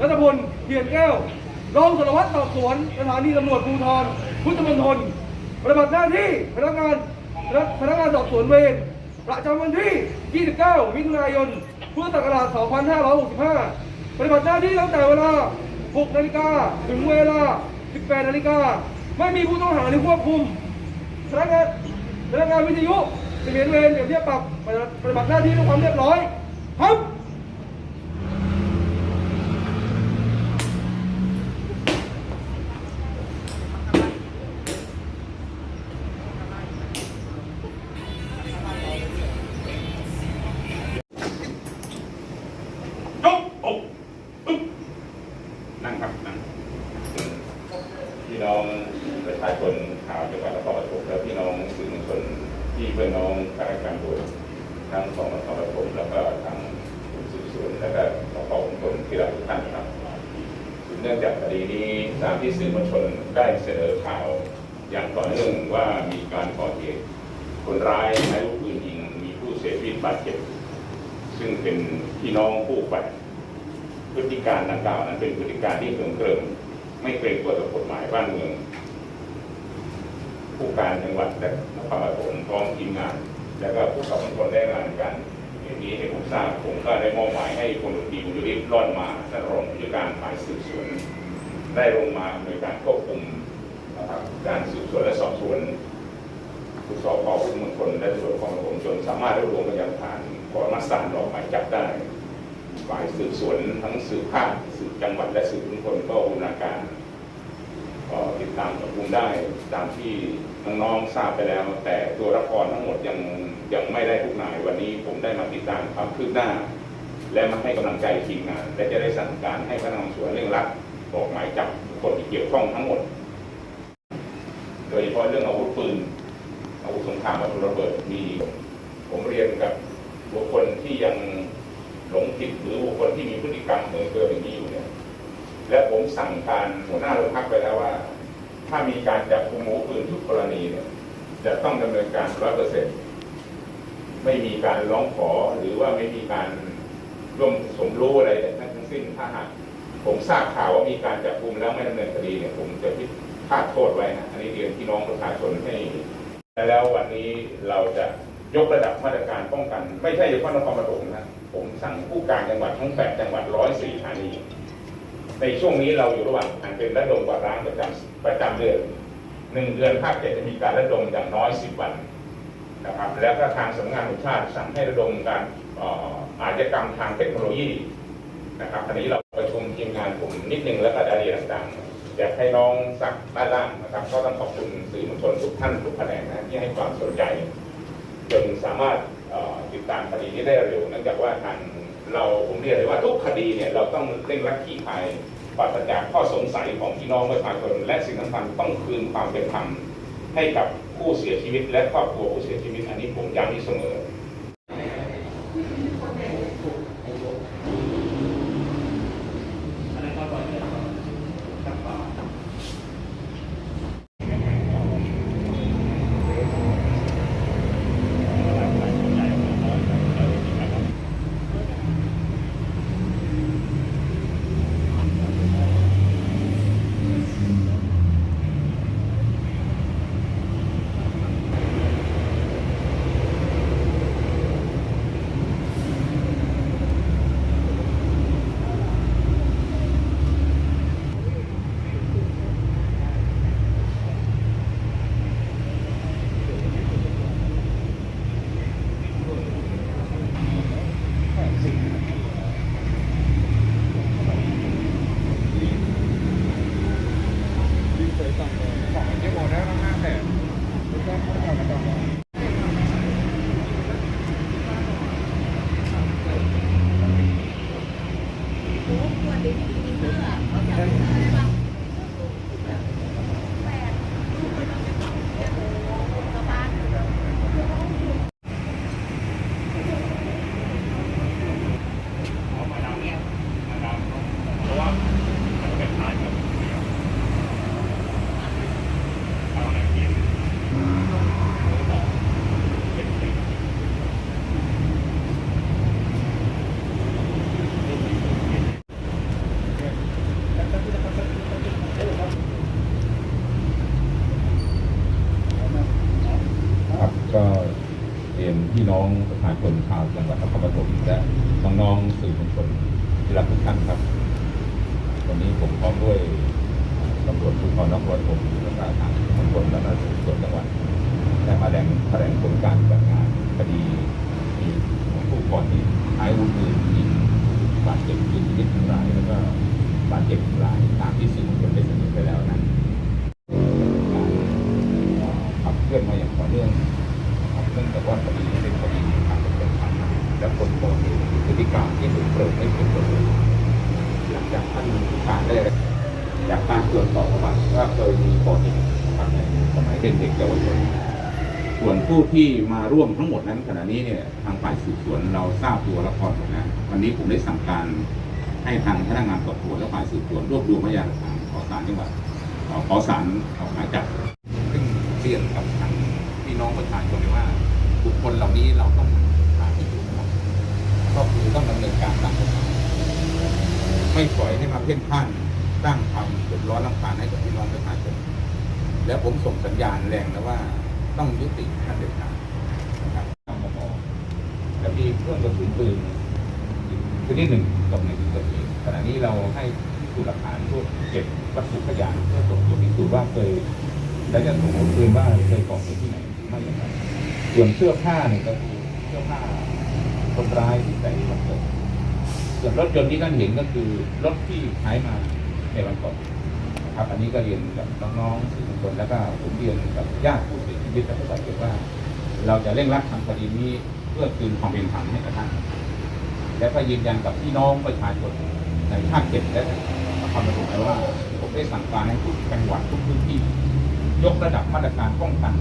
รัตพลเทียนแก้ว รองสารวัตรสอบสวนสถานีตำรวจภูธรพุทธมณฑลปฏิบัติหน้าที่พนักงานพนักงานสอบสวนเวรประจำวันที่ 29 มิถุนายน พุทธศักราช 2565 ปฏิบัติหน้าที่ตั้งแต่เวลา 6 นาฬิกาถึงเวลา 18 นาฬิกา ไม่มีผู้ต้องหาหรือควบคุมพนักงานพนักงานวิทยุเสมียนเวรเปรียบเทียบปรับปฏิบัติหน้าที่ด้วยความเรียบร้อยครับ ยกอกอึ๊บนั่งครับนั่งพี่น้องประชาชนชาวจังหวัดนครปฐมและพี่น้องสื่อมวลชนที่เพื่อนน้องข้าราชการตำรวจทั้งของนครปฐมแล้วก็ทางสืบสวนแล้วก็สพมณฑลที่เราทุกท่านนะครับ เนื่องจากคดีนี้ตามที่สื่อมวลชน ได้เสนอข่าวอย่างต่อเนื่องว่ามีการก่อเหตุคนร้ายใช้อาวุธปืนยิงมีผู้เสียชีวิตบาดเจ็บ ซึ่งเป็นพี่น้องคู่แฝดพฤติการดังกล่าวนั้นเป็นพฤติการที่เกินเกิมไม่เกรงกลัวต่อกฎหมายบ้านเมือง ผู้การจังหวัดและนครปฐมพร้อมทีมงาน แล้วก็ผู้ขับรถได้งานกันอย่างนี้ให้ผมทราบผมก็ได้มอบหมายให้พลตรีบุญริศรอดมาท่านรองผู้จัดการฝ่ายสืบสวน ได้ลงมาโดยการควบคุมนะครับการสืบสวนและสอบสวนทุกสพพุทธมณฑลและตำรวจของผมจนสามารถรวบรวมพยานหลักฐานขอมาสารออกหมายจับได้ฝ่ายสืบสวนทั้งสืบภาคสืบจังหวัดและสืบมณฑลก็บูรณาการก็ติดตามจับกุมได้ตามที่น้องๆทราบไปแล้ว แต่ตัวละครทั้งหมดยังยังไม่ได้ทุกนายวันนี้ผมได้มาติดตามความคืบหน้า และมาให้กำลังใจทีมงาน และจะได้สั่งการให้พนักงานสวนเร่งรัด ออกหมายจับคนที่เกี่ยวข้องทั้งหมด โดยเฉพาะเรื่องอาวุธปืนอาวุธสงครามวัตถุระเบิดมีผมเรียนกับบุคคลที่ยังหลงผิดหรือบุคคลที่มีพฤติกรรมเหมือนเดิมอย่างนี้อยู่เนี่ย และผมสั่งการหัวหน้าโรงพักไปแล้วว่า ถ้ามีการจับกุมอาวุธปืนทุกกรณีเนี่ยจะต้องดำเนินการร้อยเปอร์เซ็นต์ไม่มีการร้องขอหรือว่าไม่มีการร่วมสมรู้อะไรทั้งสิ้นถ้าหาก ผมทราบข่าวว่ามีการจับกุมแล้วไม่ดำเนินคดีเนี่ยผมจะพิพากษาโทษไว้นะอันนี้เรียนพี่น้องประชาชนให้แล,แล้ววันนี้เราจะยกระดับมาตรการป้องกัน ไม่ใช่เฉพาะนครปฐมนะผมสั่งผู้การจังหวัดทั้งแปดจังหวัดร้อยสี่สถานี ในช่วงนี้เราอยู่ระหว่างการเป็นระดมกวาดล้างประจำประจำเดือนหนึ่งเดือนภาคเจ็ดจะมีการระดมอย่างน้อยสิบวันนะครับ แล้วก็ทางสำนักงานรวจแห่งชาติสั่งให้ระดมการอออาชญากรรมทางเทคโนโลยีนะครับอันนี้เราประชุม ผมนิดนึงแล้วก็รายละเอียดต่างๆอยากให้น้องสักด้านล่างนะครับ ก็ต้องขอบคุณสื่อมวลชนทุกท่านทุกแผนกนะที่ให้ความสนใจจนสามารถติดตามคดีนี้ได้เร็วเนื่องจากว่าทางเราผมเรียกเลยว่าทุกคดีเนี่ยเราต้องเร่งรัดขี้คายปราศจากข้อสงสัยของพี่น้องประชาชนและสิ่งสำคัญต้องคืนความเป็นธรรมให้กับผู้เสียชีวิตและครอบครัวผู้เสียชีวิตอันนี้ผมย้ำอยู่เสมอ น้องประชาชนชาวจังหวัดนครปฐมและน้องๆสื่อมวลชนที่รักทุกท่านครับ วันนี้ผมพร้อมด้วยตำรวจภูธรนครปฐมและก็ทางตำรวจและก็สืบสวนจังหวัดได้มาแถลงแถลงผลการปฏิบัติงานคดีมีผู้ก่อเหตุใช้อาวุธปืนยิงบาดเจ็บยิงชีวิตหนึ่งรายแล้วก็บาดเจ็บหนึ่งรายตามที่สื่อมวลชนได้เสนอไปแล้วนั้น เป็นเด็กเยาวชนส่วนผู้ที่มาร่วมทั้งหมดนั้นขณะนี้เนี่ยทางฝ่ายสืบสวนเราทราบตัวละครหมดแล้ววันนี้ผมได้สั่งการให้ทางพนักงานสอบสวนและฝ่ายสืบสวนรวบรวมพยานหลักฐานขอศาลจังหวัดขอสารออกหมายจับซึ่งเรียนกับทางพี่น้องประชาชนเลยว่า บุคคลเหล่านี้เราต้องหาที่อยู่หมดก็คือต้องดำเนินการตามกฎหมายไม่ปล่อยให้มาเพ่นพ่านสร้างความเดือดร้อนรำคาญให้กับพี่น้องประชาชน แล้วผมส่งสัญญาณแรงแล้วว่าต้องยุติขั้นเด็ดขาดนะครับและมีเครื่องกระสุนปืนอีกชนิดหนึ่งกับในที่เกิดเหตุขณะนี้เราให้พิสูจน์หลักฐานพวกเก็บวัตถุพยานเพื่อตัวพิสูจน์ว่าเคยและจะส่งอาวุธปืนว่าเคยก่อเหตุที่ไหนหรือไม่อย่างไรส่วนเสื้อผ้าเนี่ยก็คือเสื้อผ้าคนร้ายที่ใส่วันเกิดส่วนรถยนต์ที่ท่านเห็นก็คือรถที่ใช้มาในวันก่อน นะครับ อันนี้ก็เรียนกับน้องๆสื่อมวลชนแล้วก็ผมเรียนกับญาติผู้เสียชีวิตและผู้บาดเจ็บว่า เราจะเร่งรัดทำคดีนี้เพื่อคืนความเป็นธรรมให้กับท่านและก็ยืนยันกับพี่น้องประชาชนในภาคเจ็ดและนครปฐมแล้วว่าผมได้สั่งการให้ทุกจังหวัดทุกพื้นที่ ยกระดับมาตรการป้องกัน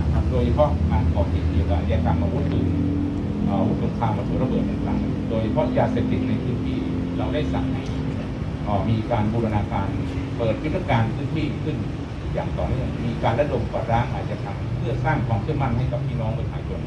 นะครับโดยเฉพาะการก่อเหตุเกี่ยวกับอาชญากรรมอาวุธปืนอาวุธสงครามวัตถุระเบิดต่างๆโดยเฉพาะยาเสพติดในพื้นที่เราได้สั่งให้ มีการบูรณาการเปิดยุทธการพื้นที่ขึ้น อย่างต่อเนื่องมีการระดมกวาดล้างอาชญากรรมเพื่อสร้างความเชื่อมั่นให้กับพี่น้องประชาชน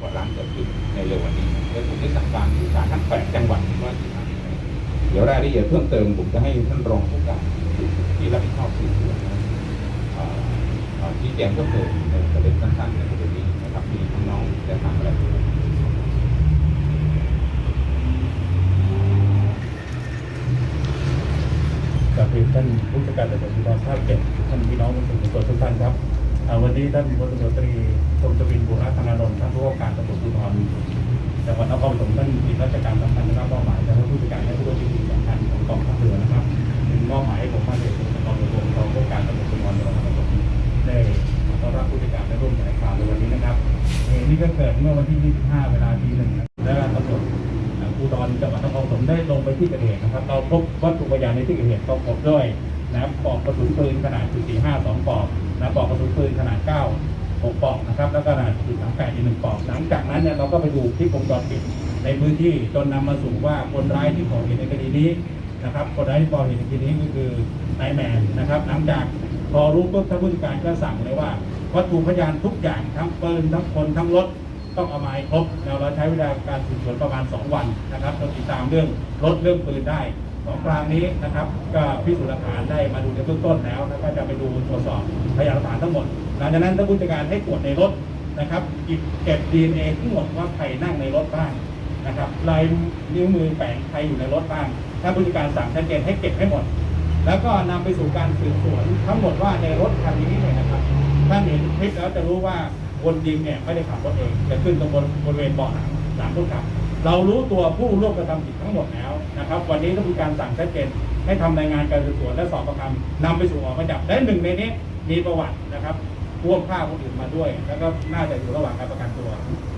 กว่าร้านเกิดขึ้นในเร็ววันนี้และผมได้สั่งการอยู่การทั้งแปดจังหวัดว่าจะทำยังไงเดี๋ยวรายละเอียดเพิ่มเติมผมจะให้ท่านรองผู้การที่รับผิดชอบสืบสวนนะเอ่อเอ่อชี้แจงเพิ่มเติมในประเด็นสั้นๆในประเด็นนี้นะครับที่น้องจะทำอะไร กับเรียน ท่านผู้จัดการตำรวจภูธรภาคเจ็ดท่านพี่น้องสื่อมวลชนทุกท่านครับวันนี้ท่านพลตำรวจตรีทรงจวินบุรธนานนท์ท่านผู้ว่าการตำรวจภูธรจังหวัดนครปฐมท่านมีราชการสำคัญนะครับมอบหมายจากท่ผู้จัดการและผู้ว่าราชการสำคัญของกองทัพเรือนะครับถึงมอบหมายให้ผมมาเด็กกองเรือรวมกองผู้การตำรวจภูธรจังหวัดนครปฐมได้ต้อนรับผู้จัดการและร่วมแถลงข่าวในวันนี้นะครับนี้ก็เกิดเมื่อวันที่ 25 เวลาทีหนึ่งนะและตำรวจ ภูธรจังหวัดนครปฐมได้ลงไปที่เกิดเหตุนะครับ เราพบวัตถุพยานในที่เกิดเหตุประกอบด้วยนะปลอกกระสุนปืนขนาดจุด45สองปลอกนะปลอกกระสุนปืนขนาด 9 6ปลอกนะครับแล้วก็ขนาด3.38อีกหนึ่งปลอกหลังจากนั้นเนี่ยเราก็ไปดูคลิปวงจรปิดในพื้นที่จนนำมาสู่ว่าคนร้ายที่ก่อเหตุในคดีนี้นะครับคนร้ายที่ก่อเหตุในคดีนี้ก็คือนายแมนนะครับหลังจากพอรู้ปุ๊บท่านผู้จัดการก็สั่งเลยว่า วัตถุพยานทุกอย่างทั้งปืนทั้งคนทั้งรถ ต้องเอามาให้ครบแล้วเราใช้เวลาการสืบสวนประมาณ 2 วันนะครับเราติดตามเรื่องรถเรื่องปืนได้ของกลางนี้นะครับก็พิสูจน์หลักฐานได้มาดูในเบื้องต้นแล้วแล้วก็จะไปดูตรวจสอบพยานหลักฐานทั้งหมด หลังจากนั้นท่านผู้จัดการให้ตรวจในรถนะครับเก็บเก็บดีเอ็นเอทั้งหมดว่าใครนั่งในรถบ้างนะครับลายนิ้วมือแฝงใครอยู่ในรถบ้างท่านผู้จัดการสั่งชัดเจนให้เก็บให้หมด แล้วก็นำไปสู่การสืบสวนทั้งหมดว่าในรถคันนี้เนี่ยนะครับท่านเห็นคลิปแล้วจะรู้ว่า คนยิงเนี่ยไม่ได้ขับรถเองจะขึ้นตรงบนบริเวณเบาะหลังหลังคนขับ เรารู้ตัวผู้ร่วมกระทำผิดทั้งหมดแล้วนะครับ วันนี้ต้องมีการสั่งชัดเจนให้ทำรายงานการสืบสวนและสอบประคำนำไปสู่ออกหมายจับและหนึ่งในนี้มีประวัตินะครับร่วมฆ่าคนอื่นมาด้วย แล้วก็น่าจะอยู่ระหว่างการประกันตัว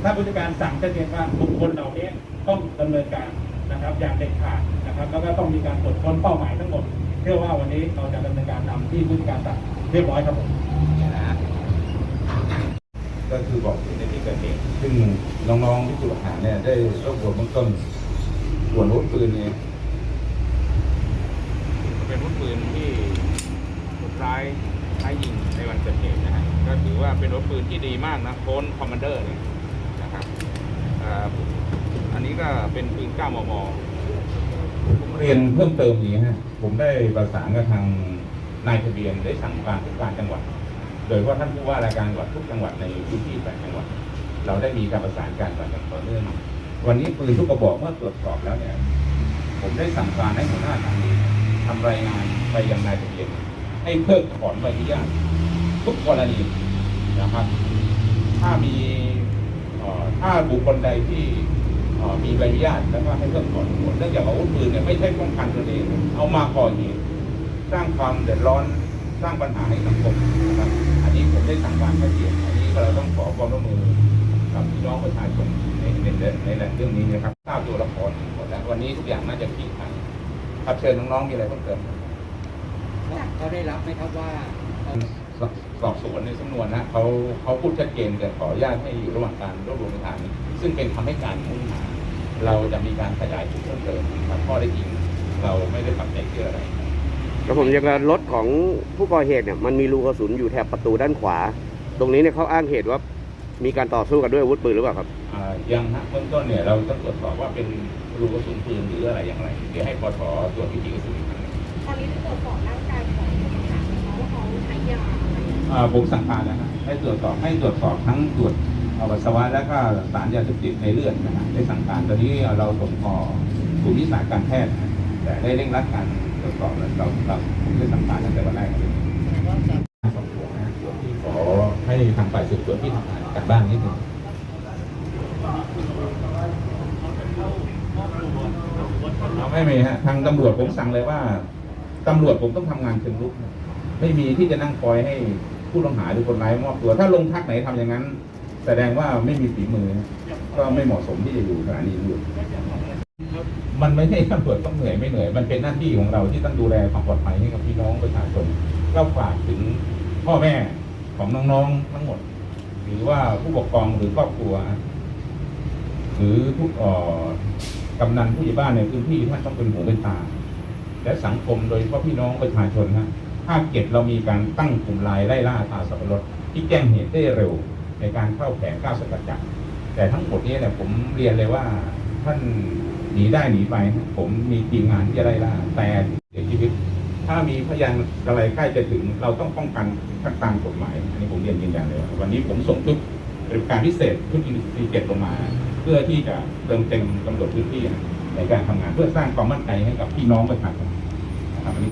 ถ้าผู้จัดการสั่งชัดเจนว่าบุคคลเหล่านี้ต้องดำเนินการนะครับอย่างเด็ดขาดนะครับ แล้วก็ต้องมีการตรวจค้นเป้าหมายทั้งหมดเชื่อว่าวันนี้เราจะดำเนินการตามที่ผู้จัดการสั่งเรียบร้อยครับผม ก็คือบอกถึงในที่เกิดเหตุซึ่งน้องๆที่สุรหารเนี่ยได้รวบรวมเบื้องต้นส่วนอาวุธปืนเนี่ยเป็นอาวุธปืนที่คนร้ายใช้ยิงในวันเกิดเหตุนะฮะก็ถือว่าเป็นอาวุธปืนที่ดีมากนะโคนคอมมานเดอร์เนี่ยนะครับอ่าอันนี้ก็เป็นปืน 9 มมผมเรียนเพิ่มเติมอย่างนี้ฮะผมได้ประสานกับทางนายทะเบียนได้สั่งการผู้การจังหวัด โดยเฉพาท่านผู้ว่าราชการจังหวัดทุกจังหวัดในพื้นที่แปดจังหวัด เราได้มีการประสานการต่ออย่างต่อเนื่อง วันนี้ปืนทุกกระบอกเมื่อตรวจสอบแล้วเนี่ย ผมได้สั่งการให้หัวหน้าทางนี้ทำรายงานไปยังนายทะเบียนให้เพิกถอนใบอนุญาตทุกกรณีนะครับ ถ้ามีถ้าบุคคลใดที่มีใบอนุญาตแล้วก็ให้เพิกถอนหมดเนื่องจากอาวุธปืนเนี่ยไม่ใช่ป้องกันตัวเอง เอามาก่อเหตุสร้างความเดือดร้อน สร้างปัญหาให้สังคมนะครับ อันนี้ผมได้สั่งการชัดเจนอันนี้เราต้องขอความร่วมมือกับพี่น้องประชาชนในในในในเรื่องนี้นะครับทราบตัวละครหมดแล้ววันนี้ทุกอย่างน่าจะคลี่คลายครับเชิญน้องๆมีอะไรเพิ่มเติมครับเขาได้รับไหมครับว่าเอ่อสอบสอบสวนในสำนวนนะเขาเขาพูดชัดเจนแต่ขออนุญาตให้อยู่ระหว่างการรวบรวมหลักฐานซึ่งเป็นคำให้การของผู้ต้องหาเราจะมีการขยายผลเพิ่มเติมครับข้อได้จริงเราไม่ได้ปักใจเชื่ออะไร แล้วผมยังรถของผู้ก่อเหตุเนี่ยมันมีรูกระสุนอยู่แถบประตูด้านขวา ตรงนี้เนี่ยเขาอ้างเหตุว่ามีการต่อสู้กันด้วยอาวุธปืนหรือเปล่าครับอ่ายังฮะเบื้องต้นเนี่ยเราต้องตรวจสอบว่าเป็นรูกระสุนปืนหรืออะไรอย่างไร เดี๋ยวให้ปทตรวจวิธีกระสุนอีกครั้งหนึ่งตอนนี้ได้ตรวจสอบร่างกายของผู้ต้องหาไหมคะว่าเขาใช้ยาอะไรอ่าผมสั่งการแล้วนะให้ตรวจสอบให้ตรวจสอบทั้งตรวจเอาปัสสาวะและก็สารยาเสพติดในเลือดนะฮะได้สั่งการตอนนี้เราส่งต่อศูนย์วิชาการแพทย์นะแต่ได้เร่งรัดการ ตรวจสอบแล้วเราเราผมได้สั่งการตั้งแต่วันแรกเลยสอบสวนนะส่วที่ขอให้ทางฝ่ายสืบสวนที่ทำงานกันบ้างนิดหนึ่งเราไม่มีฮะทางตำรวจผมสั่งเลยว่าตำรวจผมต้องทำงานเชิงรุก ไม่มีที่จะนั่งคอยให้ผู้ต้องหาหรือคนร้ายมอบตัว ถ้าลงพักไหนทำอย่างนั้น แสดงว่าไม่มีฝีมือ ก็ไม่เหมาะสมที่จะอยู่สถานีตำรวจ มันไม่ใช่ตำรวจต้องเหนื่อยไม่เหนื่อย มันเป็นหน้าที่ของเราที่ต้องดูแลความปลอดภัยให้กับพี่น้องประชาชนก็ฝากถึงพ่อแม่ของน้องๆทั้งหมด หรือว่าผู้ปกครองหรือครอบครัว หรือทุกเอ่อกำนันผู้ใหญ่บ้านในพื้นที่ท่านต้องเป็นหูเป็นตา และสังคมโดยเฉพาะพี่น้องประชาชนนะภาคเก็ตเรามีการตั้งกลุ่มไลน์ไล่ล่าตาสับปะรดที่แจ้งเหตุได้เร็วในการเข้าแผนก้าวสกัดจับแต่ทั้งหมดนี้เนี่ยผมเรียนเลยว่าท่าน หนีได้หนีไป ผมมีทีมงานที่จะไล่ล่าแต่เสียชีวิต ถ้ามีพยานอะไรใกล้จะถึง เราต้องป้องกันขั้นตามกฎหมาย อันนี้ผมเรียนยืนยันเลยว่าวันนี้ผมส่งชุดปฏิบัติการพิเศษชุดอินทีเจ็ดลงมา เพื่อที่จะเติมเต็มตำรวจพื้นที่ในการทำงานเพื่อสร้างความมั่นใจให้กับพี่น้องประชาชนนะครับอันนี้